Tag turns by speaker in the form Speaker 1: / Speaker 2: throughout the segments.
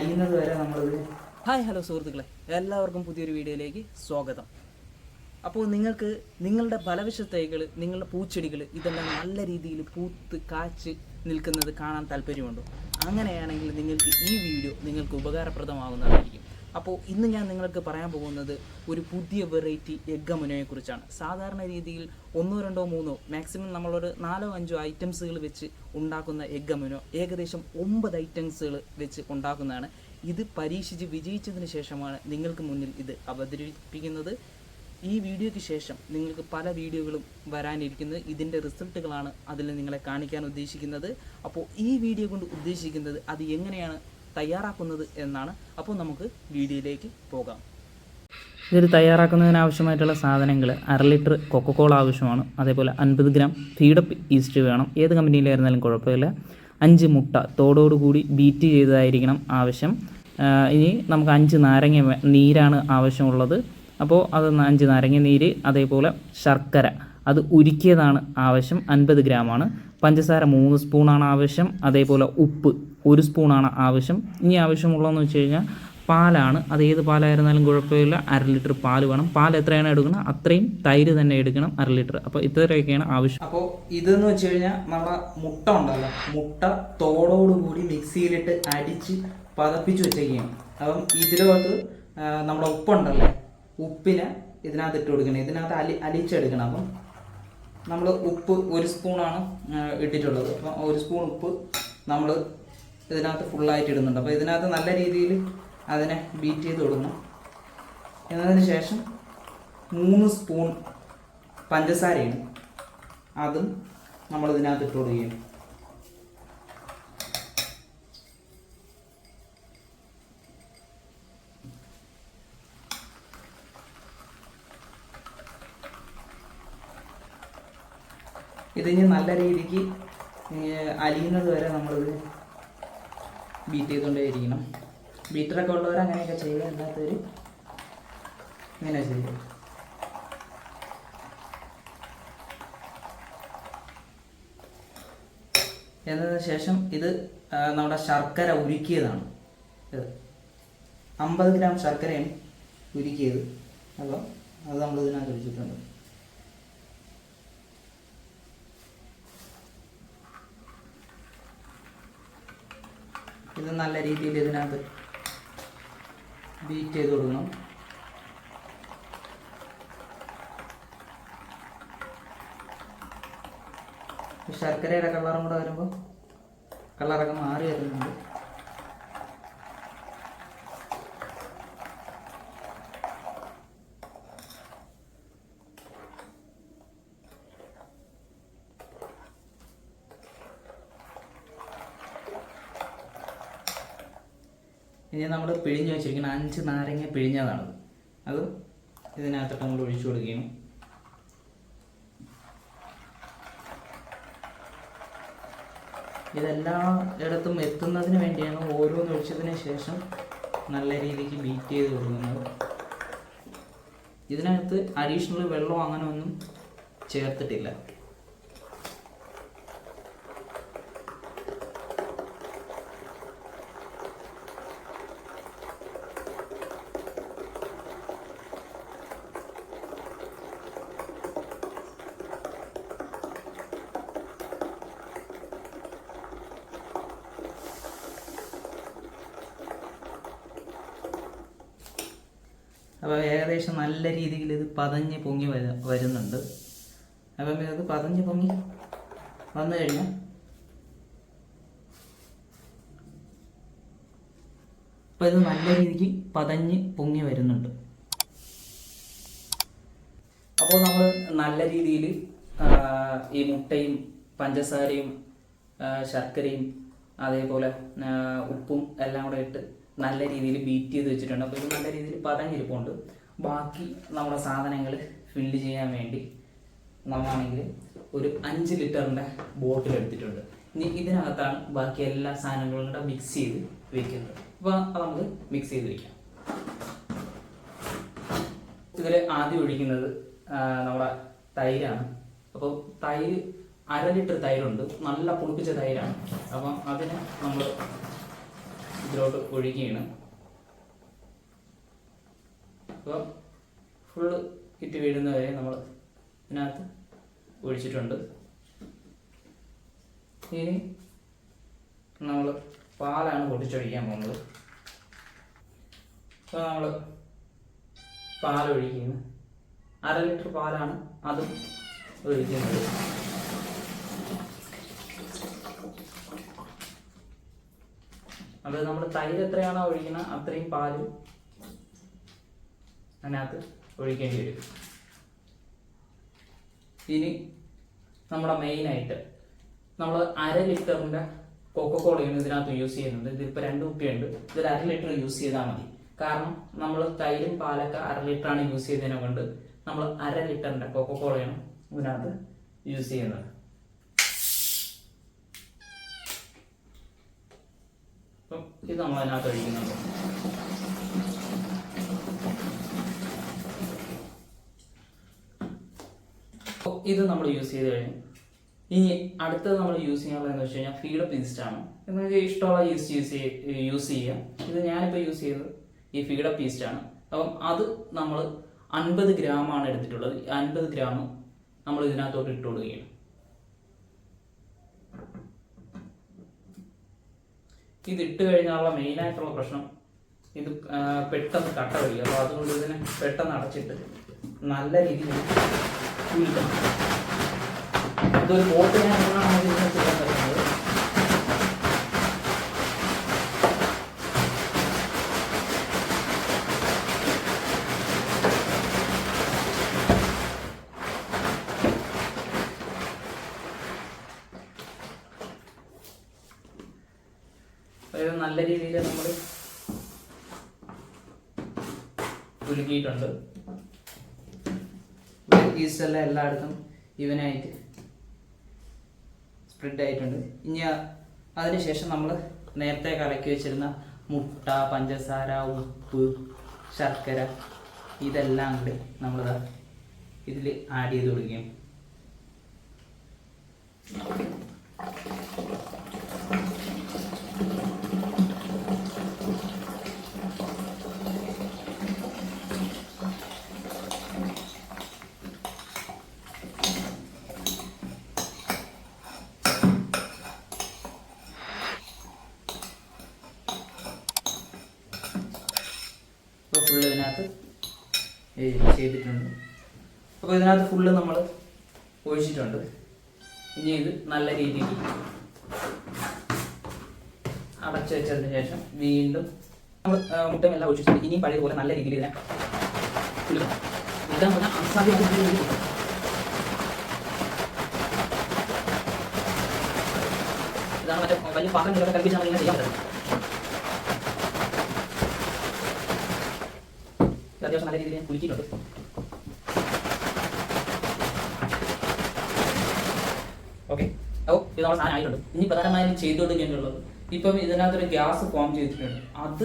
Speaker 1: Hi hello സുഹൃത്തുക്കളെ. എല്ലാവർക്കും പുതിയൊരു വീഡിയോയിലേക്ക് സ്വാഗതം. അപ്പോൾ നിങ്ങൾക്ക് നിങ്ങളുടെ ഫലവിശ തൈകൾ നിങ്ങളുടെ പൂച്ചെടികൾ ഇതെല്ലാം നല്ല രീതിയിൽ പൂത്ത് കാച്ച് നിൽക്കുന്നത് കാണാൻ താല്പര്യമുണ്ടോ? അങ്ങനെയാണെങ്കിൽ നിങ്ങൾക്ക് ഈ വീഡിയോ നിങ്ങൾക്ക് ഉപകാരപ്രദമാകുന്നതായിരിക്കും. അപ്പോൾ ഇന്ന് ഞാൻ നിങ്ങൾക്ക് പറയാൻ പോകുന്നത് ഒരു പുതിയ വെറൈറ്റി എഗ്ഗമുനയെ കുറിച്ചാണ് സാധാരണ രീതിയിൽ ഒന്നോ രണ്ടോ മൂന്നോ മാക്സിമം നമ്മളൊരു നാലോ അഞ്ചോ ഐറ്റംസുകൾ വെച്ച് ഉണ്ടാക്കുന്ന എഗ്ഗമുനോ. ഏകദേശം ഒമ്പത് ഐറ്റംസുകൾ വെച്ച് ഉണ്ടാക്കുന്നതാണ്. ഇത് പരീക്ഷിച്ച് വിജയിച്ചതിന് ശേഷമാണ് നിങ്ങൾക്ക് മുന്നിൽ ഇത് അവതരിപ്പിക്കുന്നത്. ഈ വീഡിയോയ്ക്ക് ശേഷം നിങ്ങൾക്ക് പല വീഡിയോകളും വരാനിരിക്കുന്നത് ഇതിന്റെ റിസൾട്ടുകളാണ് അതിൽ നിങ്ങളെ കാണിക്കാൻ ഉദ്ദേശിക്കുന്നത്. അപ്പോൾ ഈ വീഡിയോ കൊണ്ട് ഉദ്ദേശിക്കുന്നത് അത് എങ്ങനെയാണ് തയ്യാറാക്കുന്നത് എന്നാണ് അപ്പോൾ നമുക്ക് വീഡിയോയിലേക്ക് പോകാം.
Speaker 2: ഇതിൽ തയ്യാറാക്കുന്നതിന് ആവശ്യമായിട്ടുള്ള സാധനങ്ങൾ അര ലിറ്റർ കൊക്കക്കോള ആവശ്യമാണ്. അതേപോലെ അൻപത് ഗ്രാം ഫീഡപ്പ് ഈസ്റ്റ് വേണം. ഏത് കമ്പനിയിലായിരുന്നാലും കുഴപ്പമില്ല. അഞ്ച് മുട്ട തോടോടുകൂടി ബീറ്റ് ചെയ്തതായിരിക്കണം ആവശ്യം. ഇനി നമുക്ക് അഞ്ച് നാരങ്ങ നീരാണ് ആവശ്യമുള്ളത്. അപ്പോൾ അത് അഞ്ച് നാരങ്ങ നീര് അതേപോലെ ശർക്കര. അത് ഉരുക്കിയതാണ് ആവശ്യം. അൻപത് ഗ്രാമാണ്. പഞ്ചസാര മൂന്ന് സ്പൂണാണ് ആവശ്യം. അതേപോലെ ഉപ്പ് ഒരു സ്പൂണാണ് ആവശ്യം. ഇനി ആവശ്യമുള്ളതെന്ന് വെച്ച് കഴിഞ്ഞാൽ പാലാണ്. അത് ഏത് പാലായിരുന്നാലും കുഴപ്പമില്ല. അര ലിറ്റർ പാൽ വേണം. പാൽ എത്രയാണ് എടുക്കണം അത്രയും തൈര് തന്നെ എടുക്കണം അര ലിറ്റർ. അപ്പോൾ ഇത്രയൊക്കെയാണ് ആവശ്യം.
Speaker 1: അപ്പോൾ ഇതെന്ന് വെച്ച് കഴിഞ്ഞാൽ നമ്മുടെ മുട്ട ഉണ്ടല്ലോ. മുട്ട തോടോടുകൂടി മിക്സിയിലിട്ട് അടിച്ച് പതപ്പിച്ച് വെച്ചേക്കുകയാണ്. അപ്പം ഇതിലോട്ട് നമ്മുടെ ഉപ്പുണ്ടല്ലോ? ഉപ്പിനെ ഇതിനകത്ത് ഇട്ട് കൊടുക്കണം. ഇതിനകത്ത് അലി അലിച്ചെടുക്കണം. അപ്പം നമ്മൾ ഉപ്പ് ഒരു സ്പൂണാണ് ഇട്ടിട്ടുള്ളത്. അപ്പം ഒരു സ്പൂൺ ഉപ്പ് നമ്മൾ ഇതിനകത്ത് ഫുള്ളായിട്ട് ഇടുന്നുണ്ട്. അപ്പോൾ ഇതിനകത്ത് നല്ല രീതിയിൽ അതിനെ ബീറ്റ് ചെയ്ത് കൊടുക്കണം. എന്നതിന് ശേഷം മൂന്ന് സ്പൂൺ പഞ്ചസാരയാണ് അതും നമ്മൾ ഇതിനകത്ത് ഇട്ട് കൊടുക്കുകയും ഇതിന് നല്ല രീതിക്ക് അലിയുന്നത് വരെ നമ്മളിത് ബീറ്റ് ചെയ്തുകൊണ്ടേയിരിക്കണം. ബീറ്ററൊക്കെ ഉള്ളവർ അങ്ങനെയൊക്കെ ചെയ്യുക അല്ലാത്തവർ ഇങ്ങനെ ചെയ്യുക. എന്നതിന് ശേഷം ഇത് നമ്മുടെ ശർക്കര ഉരുക്കിയതാണ്. ഇത് അമ്പത് ഗ്രാം ശർക്കരയും ഉരുക്കിയത്. അപ്പോൾ അത് നമ്മൾ ഇതിനകത്ത് ഒഴിച്ചിട്ടുണ്ട്. ഇത് നല്ല രീതിയിൽ ഇതിനകത്ത് ബീറ്റ് ചെയ്ത് കൊടുക്കണം. ശർക്കരയുടെ കളറും കൂടെ വരുമ്പോൾ കളറൊക്കെ മാറി വരുന്നുണ്ട്. ഇനി നമ്മൾ പിഴിഞ്ഞ് വെച്ചിരിക്കുന്ന അഞ്ച് നാരങ്ങ പിഴിഞ്ഞതാണ്. അത് ഇതിനകത്തൊക്കെ നമ്മൾ ഒഴിച്ചു കൊടുക്കുകയും ഇതെല്ലാ ഇടത്തും എത്തുന്നതിന് വേണ്ടിയാണ് ഓരോന്ന് ഒഴിച്ചതിന് ശേഷം നല്ല രീതിക്ക് ബീറ്റ് ചെയ്ത് കൊടുക്കുന്നത്. ഇതിനകത്ത് അഡീഷണൽ വെള്ളം അങ്ങനെ ഒന്നും ചേർത്തിട്ടില്ല. ഏകദേശം നല്ല രീതിയിൽ ഇത് പതഞ്ഞ് പൊങ്ങി വര വരുന്നുണ്ട്. അപ്പം ഇത് പതഞ്ഞ് പൊങ്ങി വന്നു കഴിഞ്ഞാൽ അപ്പം ഇത് നല്ല രീതിക്ക് പതഞ്ഞ് പൊങ്ങി വരുന്നുണ്ട്. അപ്പോൾ നമ്മൾ നല്ല രീതിയിൽ ഈ മുട്ടയും പഞ്ചസാരയും ശർക്കരയും അതേപോലെ ഉപ്പും എല്ലാം കൂടെ ഇട്ട് നല്ല രീതിയിൽ ബീറ്റ് ചെയ്ത് വെച്ചിട്ടുണ്ട്. അപ്പോൾ ഇത് നല്ല രീതിയിൽ പതഞ്ഞിരിപ്പുണ്ട് ബാക്കി നമ്മുടെ സാധനങ്ങൾ ഫില്ല് ചെയ്യാൻ വേണ്ടി നമ്മളാണെങ്കിൽ ഒരു അഞ്ച് ലിറ്ററിന്റെ ബോട്ടിൽ എടുത്തിട്ടുണ്ട്. ഇനി ഇതിനകത്താണ് ബാക്കി എല്ലാ സാധനങ്ങളും കൂടെ മിക്സ് ചെയ്ത് വെക്കുന്നത്. അപ്പോൾ അത് നമുക്ക് മിക്സ് ചെയ്ത് വെക്കാം. ഇതിൽ ആദ്യം ഒഴിക്കുന്നത് നമ്മുടെ തൈരാണ്. അപ്പോൾ തൈര് അര ലിറ്റർ തൈരുണ്ട്. നല്ല പുളിപ്പിച്ച തൈരാണ്. അപ്പം അതിന് നമ്മൾ
Speaker 2: ഇതിലോട്ട് ഒഴുകിയാണ്. അപ്പോൾ ഫുള്ള് കിറ്റ് വീഴുന്നവരെ നമ്മൾ ഇതിനകത്ത് ഒഴിച്ചിട്ടുണ്ട്. ഇനി നമ്മൾ പാലാണ് പൊട്ടിച്ചൊഴിക്കാൻ പോകുന്നത്. അപ്പോൾ നമ്മൾ പാലൊഴിക്കുന്നു. അര ലിറ്റർ പാലാണ് അതും ഒഴിക്കുന്നത്. അത് നമ്മൾ തൈര് എത്രയാണോ ഒഴിക്കുന്നത് അത്രയും പാൽ അതിനകത്ത് ഒഴിക്കേണ്ടി വരും. ഇനി നമ്മുടെ മെയിനായിട്ട് നമ്മൾ അര ലിറ്ററിന്റെ കൊക്കക്കോളയാണ് ഇതിനകത്ത് യൂസ് ചെയ്യുന്നത്. ഇതിപ്പോൾ രണ്ട് കുപ്പിയുണ്ട്. ഇതിൽ അര ലിറ്റർ യൂസ് ചെയ്താൽ മതി. കാരണം നമ്മൾ തൈരും പാലൊക്കെ അര ലിറ്ററാണ് യൂസ് ചെയ്തതിനെ കൊണ്ട് നമ്മൾ അര ലിറ്ററിന്റെ കൊക്കക്കോളയാണ് ഇതിനകത്ത് യൂസ് ചെയ്യുന്നത് അപ്പം ഇത് നമ്മൾ അതിനകത്ത് ഒഴിക്കുന്നുണ്ട് ഇത് നമ്മൾ യൂസ് ചെയ്ത് കഴിഞ്ഞു ഇനി അടുത്തത് നമ്മൾ യൂസ് ചെയ്യാനുള്ളത് എന്ന് വെച്ച് കഴിഞ്ഞാൽ ഫീഡപ്പ് ഈസ്റ്റ് ആണ്. നിങ്ങൾക്ക് ഇഷ്ടമുള്ള ഈസ്റ്റ് യൂസ് യൂസ് ചെയ്യാം ഇത് ഞാനിപ്പോൾ യൂസ് ചെയ്തത് ഈ ഫീഡപ്പ് ഈസ്റ്റ് ആണ്. അപ്പം അത് നമ്മൾ അൻപത് ആണ് എടുത്തിട്ടുള്ളത്. അൻപത് ഗ്രാം നമ്മൾ ഇതിനകത്തോട്ട് ഇട്ട് കൊടുക്കുകയാണ്. ഇത് ഇട്ട് കഴിഞ്ഞാലുള്ള മെയിനായിട്ടുള്ള പ്രശ്നം ഇത് പെട്ടെന്ന് കട്ട വരിക. അപ്പോൾ അതുകൊണ്ട് ഇതിനെ പെട്ടെന്ന് അടച്ചിട്ട് നല്ല രീതിയിൽ ഇതൊരു ബോട്ട് ഞാൻ എങ്ങനെയാണ് ഇതിനെ ചെയ്യാൻ പറ്റുന്നത് അതായത് നല്ല രീതിയിൽ നമ്മൾ കുലുക്കിയിട്ടുണ്ട് ഈസ്റ്റെല്ലാം എല്ലായിടത്തും ഇവനായിട്ട് സ്പ്രെഡ് ആയിട്ടുണ്ട്. ഇനി അതിനുശേഷം നമ്മൾ നേരത്തെ കലക്കി വെച്ചിരുന്ന മുട്ട പഞ്ചസാര ഉപ്പ് ശർക്കര ഇതെല്ലാം കൂടി നമ്മൾ ഇതിൽ ആഡ് ചെയ്ത് കൊടുക്കുകയും ഇപ്പോൾ ഫുള്ള് ഇതിനകത്ത് ഏ, ചെയ്തിട്ടുണ്ട്. അപ്പോൾ ഇതിനകത്ത് ഫുള്ള് നമ്മൾ ഒഴിച്ചിട്ടുണ്ട്. ഇനി ഇത് നല്ല രീതിയിൽ അടച്ചു വെച്ചതിന് ശേഷം വീണ്ടും നമ്മൾ മുട്ടയും എല്ലാം ഒഴിച്ചിട്ടുണ്ട്. ഇനിയും പഴയതുപോലെ നല്ല രീതിയിൽ ഇതിനെ കുലുക്കണം അസാധ്യമായ ഇതാണ് മറ്റേ വലിയ പാത്രം കൽപ്പിച്ചാണ് ഇങ്ങനെ ചെയ്യാൻ പറ്റുന്നത് അത്യാവശ്യം നല്ല രീതിയിൽ ഞാൻ കുലുക്കിയിട്ടുണ്ട്. ഓക്കെ അപ്പോൾ ഇത് നമ്മുടെ സാധനം ആയിട്ടുണ്ട്. ഇനി പ്രധാനമായും ചെയ്തുകൊണ്ടിരിക്കേണ്ടത് ഇപ്പം ഇതിനകത്തൊരു ഗ്യാസ് ഫോം ചെയ്തിട്ടുണ്ട്. അത്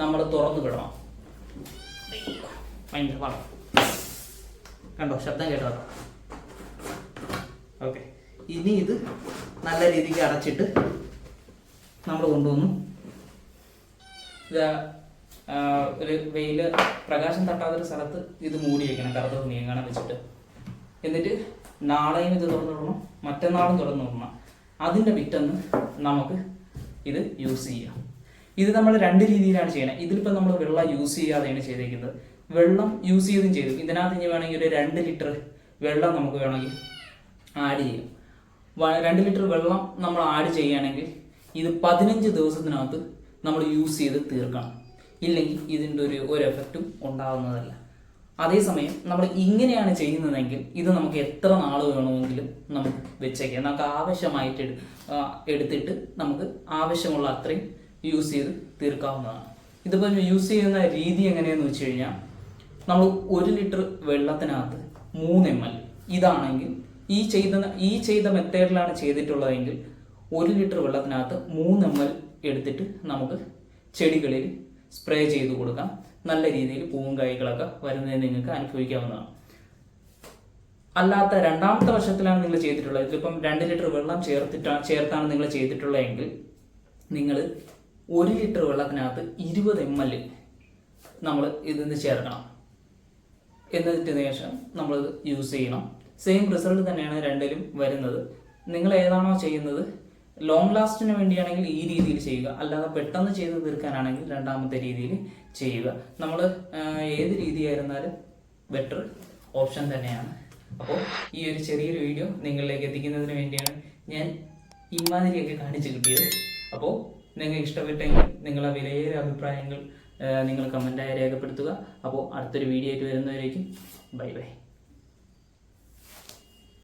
Speaker 2: നമ്മൾ തുറന്നു വിടണം. ഭയങ്കര പാടാ. കണ്ടോ? ശബ്ദം കേട്ടോ ഓക്കെ ഇനി ഇത് നല്ല രീതിക്ക് അടച്ചിട്ട് നമ്മൾ കൊണ്ടുവന്നു. ഒരു വെയിൽ പ്രകാശം തട്ടാത്തൊരു സ്ഥലത്ത് ഇത് മൂടി വെക്കണം കറുത്ത തുണി വെച്ചിട്ട്. എന്നിട്ട് നാളെയും ഇത് തുറന്നു വിടണം മറ്റന്നാളും തുറന്നു വിടണം. അതിന്റെ പിറ്റന്ന് നമുക്ക് ഇത് യൂസ് ചെയ്യാം. ഇത് നമ്മൾ രണ്ട് രീതിയിലാണ് ചെയ്യുന്നത് ഇതിലിപ്പോൾ നമ്മൾ വെള്ളം യൂസ് ചെയ്യാതെയാണ് ചെയ്തേക്കുന്നത്. വെള്ളം യൂസ് ചെയ്തും ചെയ്തു. ഇതിനകത്ത് ഇനി വേണമെങ്കിൽ ഒരു രണ്ട് ലിറ്റർ വെള്ളം നമുക്ക് വേണമെങ്കിൽ ആഡ് ചെയ്യാം. രണ്ട് ലിറ്റർ വെള്ളം നമ്മൾ ആഡ് ചെയ്യുകയാണെങ്കിൽ ഇത് പതിനഞ്ച് ദിവസത്തിനകത്ത് നമ്മൾ യൂസ് ചെയ്ത് തീർക്കണം. ഇല്ലെങ്കിൽ ഇതിന്റെ ഒരു ഒരു എഫക്റ്റും ഉണ്ടാകുന്നതല്ല അതേസമയം നമ്മൾ ഇങ്ങനെയാണ് ചെയ്യുന്നതെങ്കിൽ ഇത് നമുക്ക് എത്ര നാൾ വേണമെങ്കിലും നമുക്ക് വെച്ചേക്കാം. നമുക്ക് ആവശ്യമായിട്ട് എടു- എടുത്തിട്ട് നമുക്ക് ആവശ്യമുള്ള അത്രയും യൂസ് ചെയ്ത് തീർക്കാവുന്നതാണ്. ഇതിപ്പോൾ യൂസ് ചെയ്യുന്ന രീതി എങ്ങനെയെന്ന് വെച്ച് കഴിഞ്ഞാൽ നമ്മൾ ഒരു ലിറ്റർ വെള്ളത്തിനകത്ത് മൂന്ന് എം എൽ ഇതാണെങ്കിൽ ഈ ചെയ്ത ഈ ചെയ്ത മെത്തേഡിലാണ് ചെയ്തിട്ടുള്ളതെങ്കിൽ ഒരു ലിറ്റർ വെള്ളത്തിനകത്ത് മൂന്ന് എം എൽ എടുത്തിട്ട് നമുക്ക് ചെടികളിൽ സ്പ്രേ ചെയ്ത് കൊടുക്കാം. നല്ല രീതിയിൽ പൂവും കായ്കളൊക്കെ വരുന്നത് നിങ്ങൾക്ക് അനുഭവിക്കാവുന്നതാണ്. അല്ലാത്ത രണ്ടാമത്തെ വർഷത്തിലാണ് നിങ്ങൾ ചെയ്തിട്ടുള്ളത്. ഇതിപ്പം രണ്ട് ലിറ്റർ വെള്ളം ചേർത്തിട്ടാണ് ചേർത്താണ് നിങ്ങൾ ചെയ്തിട്ടുള്ളതെങ്കിൽ നിങ്ങൾ ഒരു ലിറ്റർ വെള്ളത്തിനകത്ത് ഇരുപത് എം എൽ നമ്മൾ ഇതിന്ന് ചേർക്കണം. എന്നതിന് ശേഷം നമ്മളിത് യൂസ് ചെയ്യണം. സെയിം റിസൾട്ട് തന്നെയാണ് രണ്ടിലും വരുന്നത്. നിങ്ങൾ ഏതാണോ ചെയ്യുന്നത് ലോങ് ലാസ്റ്റിന് വേണ്ടിയാണെങ്കിൽ ഈ രീതിയിൽ ചെയ്യുക. അല്ലാതെ പെട്ടെന്ന് ചെയ്ത് തീർക്കാനാണെങ്കിൽ രണ്ടാമത്തെ രീതിയിൽ ചെയ്യുക. നമ്മൾ ഏത് രീതിയായിരുന്നാലും ബെറ്റർ ഓപ്ഷൻ തന്നെയാണ്. അപ്പോൾ ഈ ഒരു ചെറിയൊരു വീഡിയോ നിങ്ങളിലേക്ക് എത്തിക്കുന്നതിന് വേണ്ടിയാണ് ഞാൻ ഇമാതിരിയൊക്കെ കാണിച്ചു കിട്ടിയത്. അപ്പോൾ നിങ്ങൾക്ക് ഇഷ്ടപ്പെട്ടെങ്കിൽ നിങ്ങളെ വിലയേറിയ അഭിപ്രായങ്ങൾ നിങ്ങൾ കമന്റായി രേഖപ്പെടുത്തുക. അപ്പോൾ അടുത്തൊരു വീഡിയോ ആയിട്ട് വരുന്നവരേക്കും ബൈ ബൈ